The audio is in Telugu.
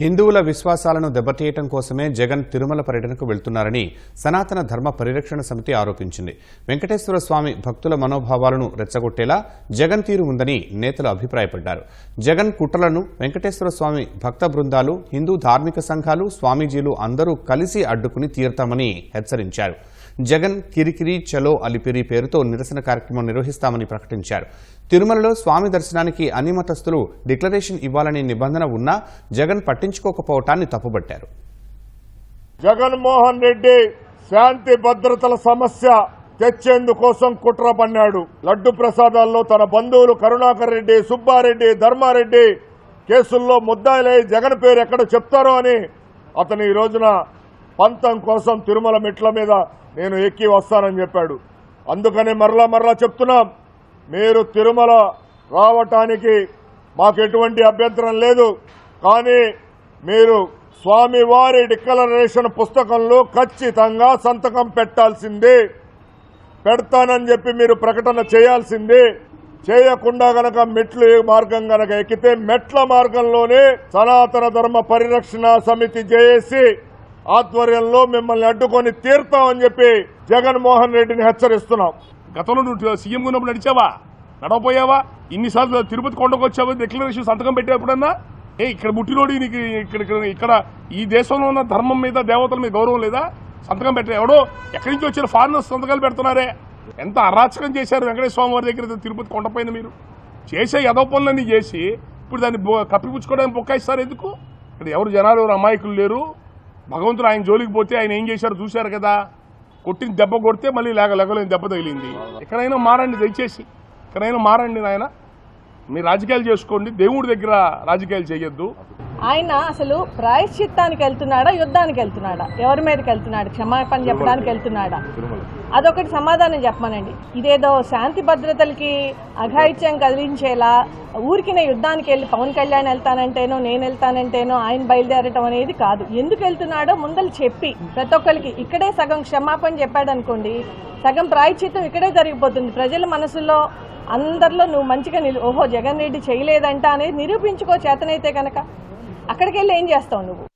హిందువుల విశ్వాసాలను దెబ్బతీయటం కోసమే జగన్ తిరుమల పర్యటనకు వెళ్తున్నారని సనాతన ధర్మ పరిరక్షణ సమితి ఆరోపించింది. వెంకటేశ్వర స్వామి భక్తుల మనోభావాలను రెచ్చగొట్టేలా జగన్ తీరు ఉందని నేతలు అభిప్రాయపడ్డారు. జగన్ కుట్రలను వెంకటేశ్వర స్వామి భక్త బృందాలు హిందూ ధార్మిక సంఘాలు స్వామీజీలు అందరూ కలిసి అడ్డుకుని తీరుతామని హెచ్చరించారు. జగన్ కిరికిరి చలో అలిపిరి పేరుతో నిరసన కార్యక్రమం నిర్వహిస్తామని ప్రకటించారు. తిరుమలలో స్వామి దర్శనానికి అన్ని మతస్థులు డిక్లరేషన్ ఇవ్వాలనే నిబంధన ఉన్నా జగన్ పట్టించుకోకపోవటాన్ని తప్పుబట్టారు. జగన్మోహన్ రెడ్డి శాంతి భద్రతల సమస్య తెచ్చేందుకోసం కుట్ర పన్నాడు. లడ్డు ప్రసాదాల్లో తన బంధువులు కరుణాకర్ రెడ్డి సుబ్బారెడ్డి ధర్మారెడ్డి కేసుల్లో ముద్దాయిలై జగన్ పేరు ఎక్కడ చెప్తారో అని అతను ఈ రోజున పంతం కోసం తిరుమల మెట్ల మీద నేను ఎక్కి వస్తానని చెప్పాడు. అందుకని మరలా మరలా చెప్తున్నాం మీరు తిరుమల రావటానికి మాకు ఎటువంటి అభ్యంతరం లేదు. కానీ మీరు స్వామివారి డిక్లరేషన్ పుస్తకంలో ఖచ్చితంగా సంతకం పెట్టాల్సిందే. పెడతానని చెప్పి మీరు ప్రకటన చేయాల్సిందే. చేయకుండా గనక మెట్లు మార్గం గనక ఎక్కితే మెట్ల మార్గంలోనే సనాతన ధర్మ పరిరక్షణ సమితి జేఏసీ ఆధ్వర్యంలో మిమ్మల్ని అడ్డుకొని తీర్తామని చెప్పి జగన్మోహన్ రెడ్డిని హెచ్చరిస్తున్నాం. గతంలో నువ్వు సీఎం ఉన్నప్పుడు నడిచావా? నడవపోయావా? ఇన్నిసార్లు తిరుపతి కొండకు వచ్చావు? డిక్లరేషన్ సంతకం పెట్టేప్పుడన్నా? ఏ ఇక్కడ ముట్టినోడి నీకు ఇక్కడ ఇక్కడ ఈ దేశంలో ఉన్న ధర్మం మీద దేవతల మీద గౌరవం లేదా? సంతకం పెట్టారు ఎవడో ఎక్కడి నుంచి వచ్చిన ఫారినర్స్ సంతకాలు పెడుతున్నారే. ఎంత అరాచకం చేశారు వెంకటేశ్వర స్వామి వారి దగ్గర తిరుపతి కొండపైన మీరు? చేసే యదవ పనులన్నీ చేసి ఇప్పుడు దాన్ని కప్పిపుచ్చుకోవడానికి బొక్కాయిస్తారు ఎందుకు? ఇక్కడ ఎవరు జనాలు ఎవరు అమాయకులు లేరు? భగవంతుడు ఆయన జోలికి పోతే ఆయన ఏం చేశారు చూశారు కదా. కొట్టిన దెబ్బ కొడితే మళ్ళీ లేక లేకలేని దెబ్బ తగిలింది. ఎక్కడైనా మారండి దయచేసి. ఎక్కడైనా మారండి నాయన. మీరు రాజకీయాలు చేసుకోండి. దేవుడి దగ్గర రాజకీయాలు చేయొద్దు. ఆయన అసలు ప్రాయశ్చిత్తానికి వెళ్తున్నాడా యుద్ధానికి వెళ్తున్నాడా? ఎవరి మీదకి వెళ్తున్నాడు? క్షమాపణ చెప్పడానికి వెళ్తున్నాడా? అదొకటి సమాధానం చెప్పమనండి. ఇదేదో శాంతి భద్రతలకి అఘాయిత్యం కలిగించేలా ఊరికినే యుద్ధానికి వెళ్ళి పవన్ కళ్యాణ్ వెళ్తానంటేనో నేను వెళ్తానంటేనో ఆయన బయలుదేరటం అనేది కాదు. ఎందుకు వెళ్తున్నాడో ముందలు చెప్పి ప్రతి ఒక్కరికి ఇక్కడే సగం క్షమాపణ చెప్పాడు అనుకోండి సగం ప్రాయశ్చిత్తం ఇక్కడే జరిగిపోతుంది. ప్రజల మనసులో అందరిలో నువ్వు మంచిగా నిలు ఓహో జగన్ రెడ్డి చేయలేదంట అనేది నిరూపించుకో చేతనైతే కనుక అక్కడికి వెళ్ళి ఏం చేస్తావు నువ్వు?